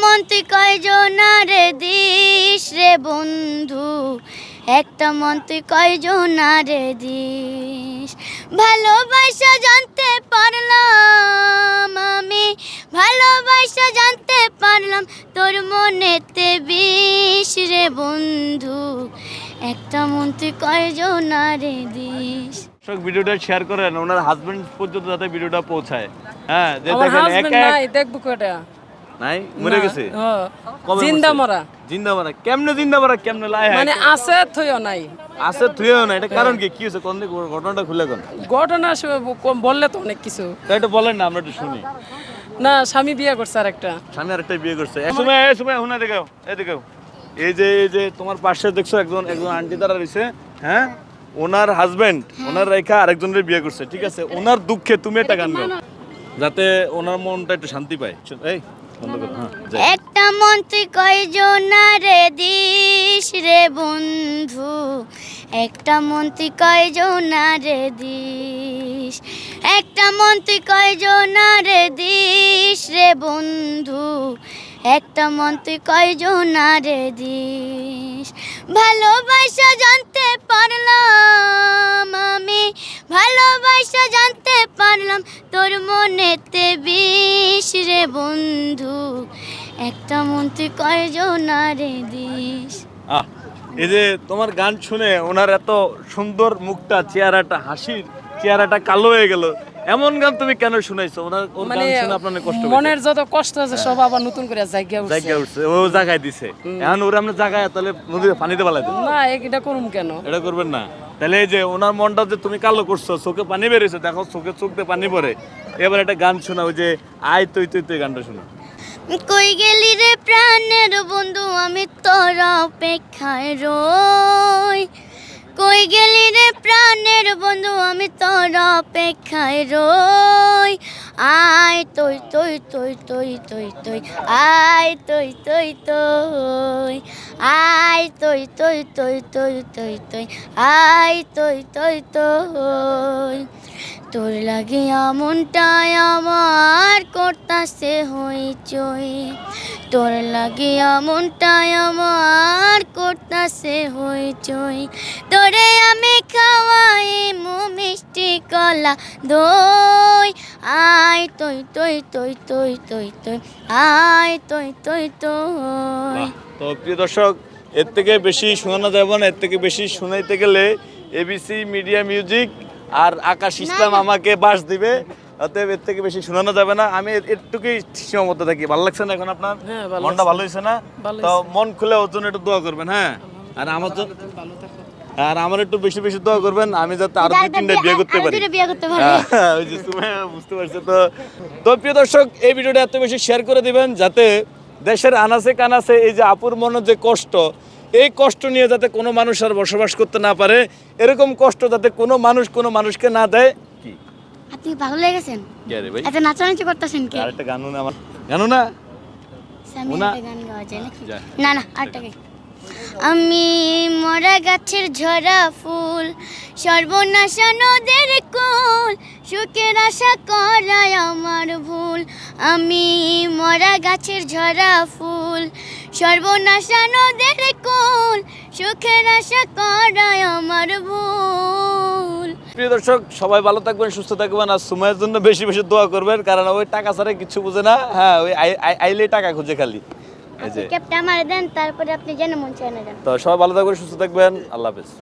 মন তুই কয়জনারে দিস রে বন্ধু? একটা মন তুই কয়জনারে দিস? ভালোবাসা জানতে পারলাম আমি ভালোবাসা জানতে পারলাম তোর মনেতে বিষ রে বন্ধু। একটা মন তুই কয়জনারে দিস? দর্শক ভিডিওটা শেয়ার করেন ওনার হাজবেন্ড পর্যন্ত যাতে ভিডিওটা পৌঁছায়। হ্যাঁ যে দেখেন এক দেখব কটা নাই? মরে গেছে? জিন্দা মরা। জিন্দা মরা। কেমনে জিন্দা মরা কেমনে লাই মানে আছে থইও নাই। আছে তুইও না এটা কারণ কি? কি হয়েছে? কোন দিকে ঘটনাটা খুলে কোন? ঘটনা বললে তো অনেক কিছু। এটা বলেন না আমরা একটু শুনি। না স্বামী বিয়ে করছে আর একটা স্বামী আরেকটা বিয়ে করছে। এই সময় এই সময় হুনা দেখাও এই দেখাও এই যে এই যে তোমার পাশে দেখছ একজন একজন আন্টি দ্বারা রয়েছে হ্যাঁ? ওনার হাজবেন্ড ওনার রেখা আরেকজনের বিয়ে করছে ঠিক আছে? ওনার দুঃখে তুমি একটা গান গাও যাতে ওনার মনটা একটু শান্তি পায়। এই। হ্যাঁ। একটা মন্ত্রী তুই কয়জনারে দিস রে বন্ধু। একটা মন্ত্রী তুই কয়জনারে দিস একটা মন্ত্রী তুই কয়জনারে দিস রে বন্ধু। একটা মন তুই কয়জনারে দিস? ভালোবাসা জানতে পারলাম আমি ভালোবাসা জানতে পারলাম তোর মনেতে বিষ রে বন্ধু। একটা মন তুই কয়জনারে দিস? আহ, এই যে তোমার গান শুনে ওনার এত সুন্দর মুখটা চেহারাটা হাসির চেহারাটা কালো হয়ে গেল। এমন গান তুমি কেন শুনাইছো? ওনার ওর মানে গান শুনে আপনার কষ্ট মনের যত কষ্ট আছে সব আবার নতুন করে জায়গা উঠছে। জায়গা উঠছে ও জায়গায় দিছে। এখন ওরা আমরা জায়গায় তাহলে নদীতে পানিতে পালাই দেবো। না এটা করুম কেন? এটা করবেন না। তাহলে এই যে ওনার মনটা যে তুমি কালো করছ চোখে পানি বেরিয়েছে দেখো চোখে চোখ দিয়ে পানি পড়ে। এবার একটা গান শোনা ওই যে আয় তুই তুই তুই গানটা শোনা কই গেলি রে প্রাণের বন্ধু আমি তোর অপেক্ষায় রই। কই গেলি রে প্রাণের বন্ধু আমি তোর অপেক্ষায় রই আয় তুই তুই তুই তুই তুই তুই আয় তুই তুই তুই আয় তুই তুই তুই তুই তুই তুই আয় তুই তুই তুই তোর লাগে মনটায় আমার করতাছে হইচই তোর লাগে মনটায় আমার করতাছে হইচই তোরে আমি খাওয়াই মু মিষ্টি কলা দই। আয় তুই তুই তুই তুই তুই তুই আয় তুই তুই তুই। তো প্রিয় দর্শক এর থেকে বেশি শোনানো যাবে না এর থেকে বেশি শোনাইতে গেলে এবিসি মিডিয়া মিউজিক আর আকাশ ইসলাম আমাকে বাস দিবে অতএব এর থেকে বেশি শোনানো যাবে না। আমি এটুকুই সীমাবদ্ধ থাকি। ভালো লাগছে না এখন আপনার? হ্যাঁ, মনটা ভালো হয়েছে না? ভালো তো মন খুলে ওর জন্য একটু দোয়া করবেন হ্যাঁ? আর আমার থাকো আর আমার একটু বেশি বেশি দোয়া করবেন আমি যাতে আরও দুই তিনটা বিয়ে করতে পারি। দুইটা বিয়ে করতে পারি ওই যে তুমি বুঝতে পারছ তো। তো প্রিয় দর্শক এই ভিডিওটা এত বেশি শেয়ার করে দিবেন যাতে দেশের আনাচে কানাচে এই যে আপুর মনের যে কষ্ট এই কষ্ট নিয়ে যাতে কোনো মানুষ আর বসবাস করতে না পারে এরকম কষ্ট যাতে কোনো মানুষ কোনো মানুষকে না দেয়। কি? আপনি পাগল হয়ে গেছেন? কে রে ভাই? এত নাচানাচি করতেছেন কি? আরেকটা গান না? আমার গানো না। না না আরেকটা গাই। আমি মরা গাছের ঝরা ফুল, সর্বনাশা নদের কুল, সুখের আশা করায় আমার ভুল। আমি মরা গাছের ঝরা ফুল, সর্বনাশা নদের কুল, সুখের আশা করায় আমার ভুল। প্রিয় দর্শক, সবাই ভালো থাকবেন, সুস্থ থাকবেন, আর সময়ের জন্য বেশি বেশি দোয়া করবেন, কারণ ওই টাকা ছাড়া কিছু বুঝে না। হ্যাঁ ওই আই- আই- আইলেই টাকা খুঁজে খালি। এই যে ক্যাপটা আমার দেন তারপরে আপনি যেন মন চায় না যান। তো সবাই ভালো থাকবেন সুস্থ থাকবেন আল্লাহ হাফেজ।